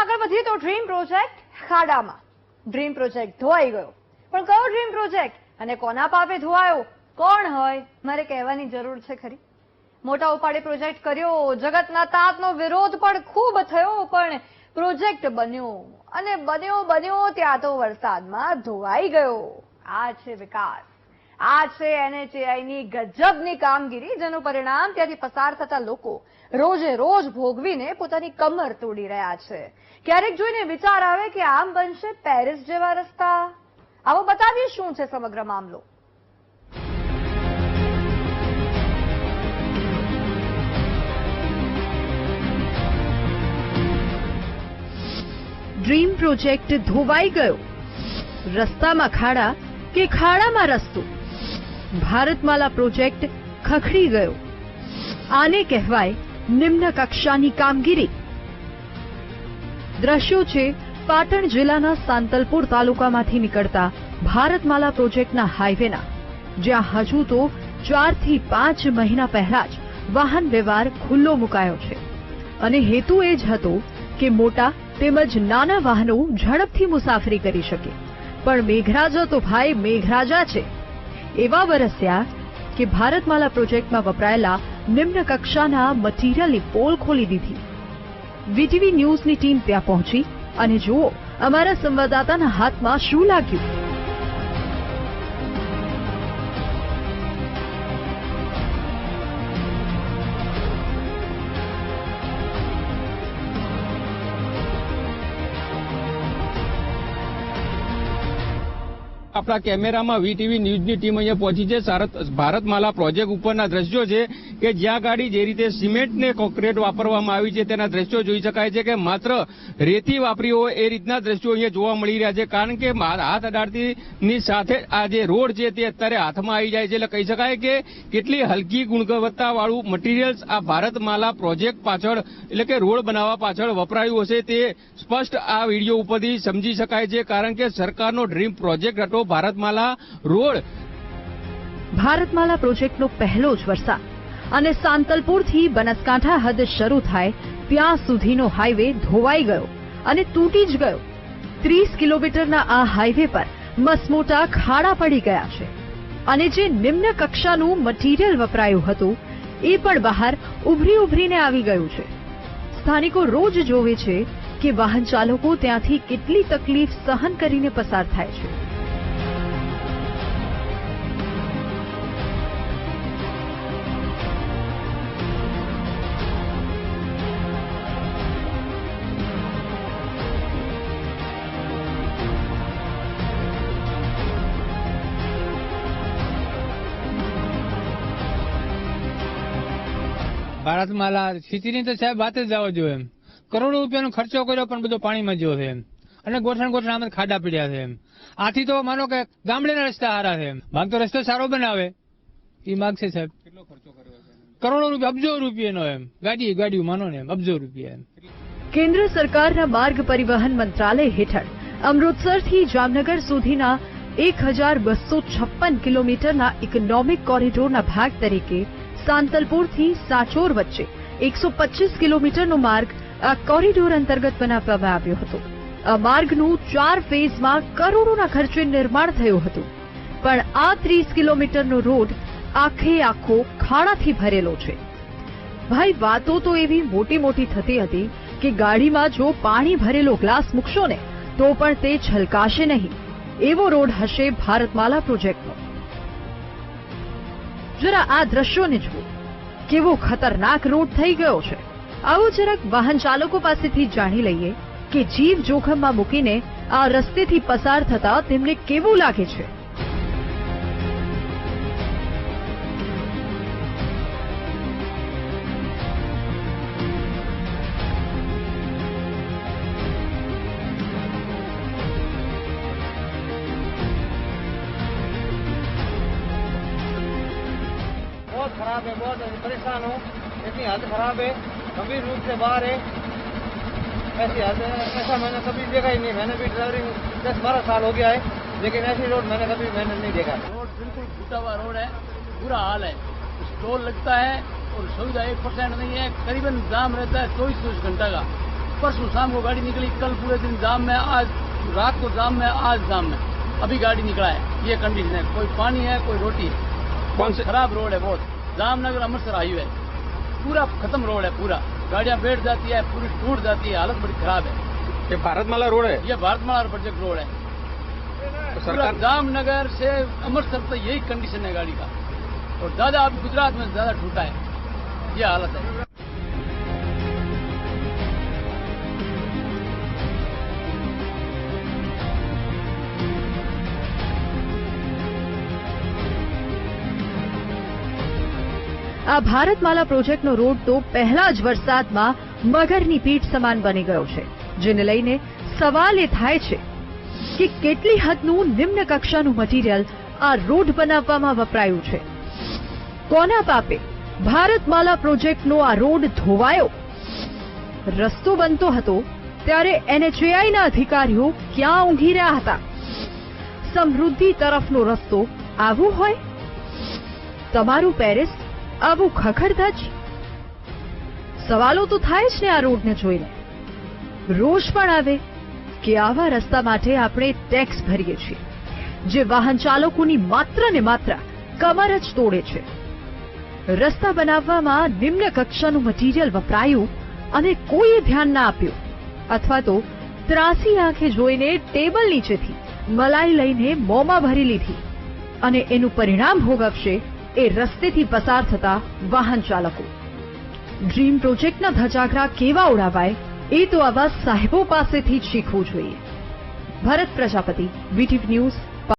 આગળ વધીએ તો ડ્રીમ પ્રોજેક્ટ ખાડામાં. ડ્રીમ પ્રોજેક્ટ ધોવાઈ ગયો. પણ કયો ડ્રીમ પ્રોજેક્ટ અને કોના પાપે ધોવાયો? કોણ હોય? મારે કહેવાની જરૂર છે ખરી. મોટા ઉપાડે પ્રોજેક્ટ કર્યો, જગતના તાતનો વિરોધ પણ ખૂબ થયો, પણ પ્રોજેક્ટ બન્યો. અને બન્યો બન્યો, ત્યાં તો વરસાદમાં ધોવાઈ ગયો. આ છે વિકાસ. આ છે એનએચએઆઈની ગજબની કામગીરી, જેનું પરિણામ ત્યાંથી પસાર થતા લોકો રોજે રોજ ભોગવીને પોતાની કમર તોડી રહ્યા છે. ક્યારેક જોઈને વિચાર આવે કે આમ બનશે પેરિસ જેવા રસ્તા. આવો બતાવીએ શું છે સમગ્ર મામલો. ડ્રીમ પ્રોજેક્ટ ધોવાઈ ગયો. રસ્તામાં ખાડા કે ખાડામાં રસ્તો? ભારતમાલા પ્રોજેક્ટ ખખડી ગયો. આને કહેવાય નિમ્ન કક્ષાની કામગીરી. દ્રશ્યો છે, પાટણ જિલ્લાના સાંતલપુર તાલુકામાંથી નીકળતા ભારતમાલા પ્રોજેક્ટના હાઈવેના, જ્યાં હજુ તો ચારથી પાંચ મહિના પહેલા જ વાહન વ્યવહાર ખુલ્લો મુકાયો છે. અને હેતુ એ જ હતો કે મોટા તેમજ નાના વાહનો ઝડપથી મુસાફરી કરી શકે. પણ મેઘરાજા તો ભાઈ મેઘરાજા છે. એવા વરસ્યા કે ભારતમાલા પ્રોજેક્ટમાં વપરાયેલા નિમ્ન કક્ષાના મટીરીયલની પોલ ખોલી દીધી. વીટીવી ન્યૂઝની ટીમ ત્યાં પહોંચી અને જુઓ, અમારા સંવાદદાતાના હાથમાં શું લાગ્યું. આપણા કેમેરામાં વીટીવી ન્યૂઝની ટીમ અહીંયા પહોંચી છે. ભારતમાલા પ્રોજેક્ટ ઉપરના દ્રશ્યો છે. કે જ્યાં ગાડી જે રીતે સિમેન્ટને કોન્ક્રીટ વાપરવામાં આવી છે તેના દ્રશ્યો જોઈ શકાય છે કે માત્ર રેતી વાપરી હોય એ રીતના દ્રશ્યો અહીંયા જોવા મળી રહ્યા છે. કારણ કે હાથ અડાડતીની સાથે આ જે રોડ છે તે અત્યારે હાથમાં આવી જાય છે. એટલે કહી શકાય કે કેટલી હલકી ગુણવત્તાવાળું મટીરિયલ્સ આ ભારતમાલા પ્રોજેક્ટ પાછળ, એટલે કે રોડ બનાવવા પાછળ વપરાયું હશે તે સ્પષ્ટ આ વીડિયો ઉપરથી સમજી શકાય છે. કારણ કે સરકારનો ડ્રીમ પ્રોજેક્ટ હતો ભારતમાલા રોડ. ભારતમાલા પ્રોજેક્ટનો પહેલો જ વરસાદ. અને સાંતલપુરથી બનાસકાંઠા હદ શરૂ થાય ત્યાં સુધીનો હાઈવે ધોવાઈ ગયો અને તૂટી જ ગયો. ત્રીસ કિલોમીટરના આ હાઈવે પર મસમોટા ખાડા પડી ગયા છે અને જે નિમ્ન કક્ષાનું મટીરીયલ વપરાયું હતું, એ પણ બહાર ઉભરી ઉભરીને આવી ગયું છે. સ્થાનિકો રોજ જોવે છે કે વાહન ચાલકો ત્યાંથી કેટલી તકલીફ સહન કરીને પસાર થાય છે. ભારતમાલા સિટીની તો સાહેબ વાત જ જવા જોઈએ એમ. કરોડો રૂપિયાનો ખર્ચો કર્યો પણ બધો પાણીમાં ગયો છે એમ. અને ગોઠણ ગોઠણ આમાં ખાડા પીડ્યા છે એમ. આથી તો માનો કે ગામડેના રસ્તા સારા છે એમ. માગ તો રસ્તો સારો બનાવે. એ માગ છે સાહેબ કરોડો રૂપિયા અબજો રૂપિયાનો એમ. ગાડી ગાડી માનો ને એમ અબજો રૂપિયા એમ. કેન્દ્ર સરકારના માર્ગ પરિવહન મંત્રાલય હેઠળ અમૃતસરથી જામનગર સુધીના એક હજાર બસો છપ્પન કિલોમીટરના ઇકોનોમિક કોરિડોરના ભાગ તરીકે સાંતલપુરથી સાચોર વચ્ચે એકસો કિલોમીટરનો માર્ગ આ કોરિડોર અંતર્ગત બનાવવામાં આવ્યો હતો. આ માર્ગનું ચાર ફેઝમાં કરોડોના ખર્ચે નિર્માણ થયું હતું. પણ આ ત્રીસ કિલોમીટરનો રોડ આખે આખો ખાડાથી ભરેલો છે. ભાઈ, વાતો તો એવી મોટી મોટી થતી હતી કે ગાડીમાં જો પાણી ભરેલો ગ્લાસ મૂકશો ને, તો પણ તે છલકાશે નહીં. એવો રોડ હશે ભારતમાલા પ્રોજેક્ટનો. જરા આ દ્રશ્યોને જુઓ. કેવો ખતરનાક રોડ થઈ ગયો છે. આવો જરાક વાહન ચાલકો પાસેથી જાણી લઈએ કે જીવ જોખમમાં મૂકીને આ રસ્તેથી પસાર થતા તેમને કેવું લાગે છે? बहुत खराब है बहुत परेशान हूँ। इतनी हद खराब है गंभीर रूप से बाहर है। ऐसी हद ऐसा मैंने कभी देखा ही नहीं मैंने भी ड्राइवरिंग दस बारह साल हो गया है लेकिन ऐसी रोड मैंने कभी मैंने नहीं देखा। रोड बिल्कुल टूटा हुआ रोड है बुरा हाल है। टोल लगता है और सुविधा एक परसेंट नहीं है करीबन जाम रहता है चौबीस चौबीस घंटा का। परसों शाम को गाड़ी निकली कल पूरे दिन जाम में आज रात को जाम में आज जाम में। अभी गाड़ी निकला है ये कंडीशन है कोई पानी है कोई रोटी है। कौन से खराब रोड है बहुत। जामनगर अमृतसर हाईवे। पूरा खत्म रोड है पूरा। गाड़ियाँ बैठ जाती है पूरी टूट जाती है हालत बड़ी खराब है। ये भारतमाला रोड है? ये भारतमाला प्रोजेक्ट रोड है। तो पूरा जामनगर से अमृतसर तक यही कंडीशन है गाड़ी का। और ज़्यादा अब गुजरात में ज़्यादा टूटा है। ये हालत है। આ ભારતમાલા પ્રોજેક્ટનો રોડ તો પહેલા જ વરસાદમાં મગરની પીઠ સમાન બની ગયો છે, જેને લઈને સવાલ એ થાય છે કે કેટલી હદનું નિમ્ન કક્ષાનું મટીરીયલ આ રોડ બનાવવામાં વપરાયું છે. કોના પાપે ભારતમાલા પ્રોજેક્ટનો આ રોડ ધોવાયો? રસ્તો બનતો હતો ત્યારે એનએચએઆઈના અધિકારીઓ ક્યાં ઊંઘી રહ્યા હતા? સમૃદ્ધિ તરફનો રસ્તો આવું હોય? તમારું પેરિસ આવું ખખડધજ સવાલો તો થાય જ ને આ રોડને જોઈને. રોષ પણ આવે કે આવા રસ્તા માટે આપણે ટેક્સ ભરીએ છીએ, જે વાહન ચાલકોની માત્ર ને માત્ર કમર જ તોડે છે. રસ્તા બનાવવામાં નિમ્ન કક્ષાનું મટીરીયલ વપરાયું અને કોઈએ ધ્યાન ના આપ્યું, અથવા તો ત્રાસી આંખે જોઈને ટેબલ નીચેથી મલાઈ લઈને મોંમાં ભરી લીધી અને એનું પરિણામ ભોગવશે એ રસ્તેથી પસાર થતા વાહન ચાલકો. ડ્રીમ પ્રોજેક્ટના ધજાગરા કેવા ઉડાવાય, એ તો આવા સાહેબો પાસેથી જ શીખવું જોઈએ. ભરત પ્રજાપતિ વીટીવી ન્યૂઝ